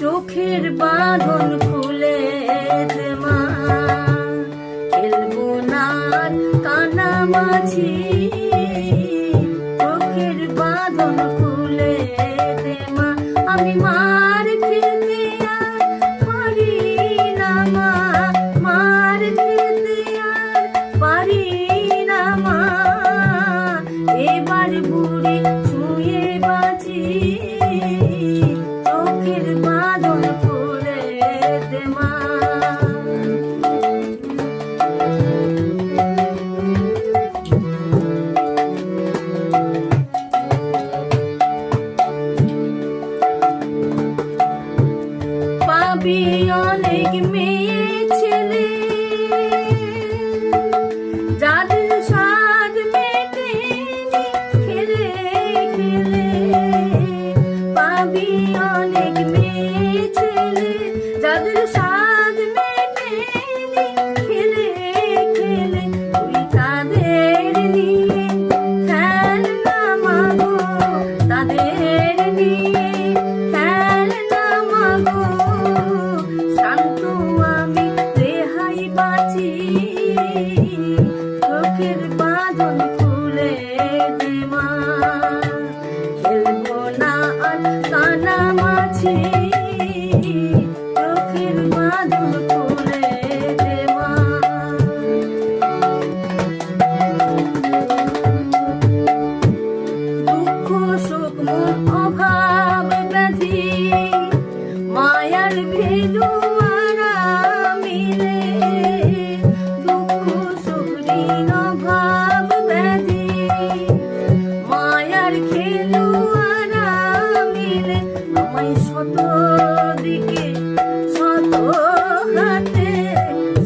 চোখের বাঁধন খুলে দে মা। খেলব না কানা মাছি চোখের বাঁধন খুলে দেমা আমি মা making me You.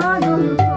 I don't know.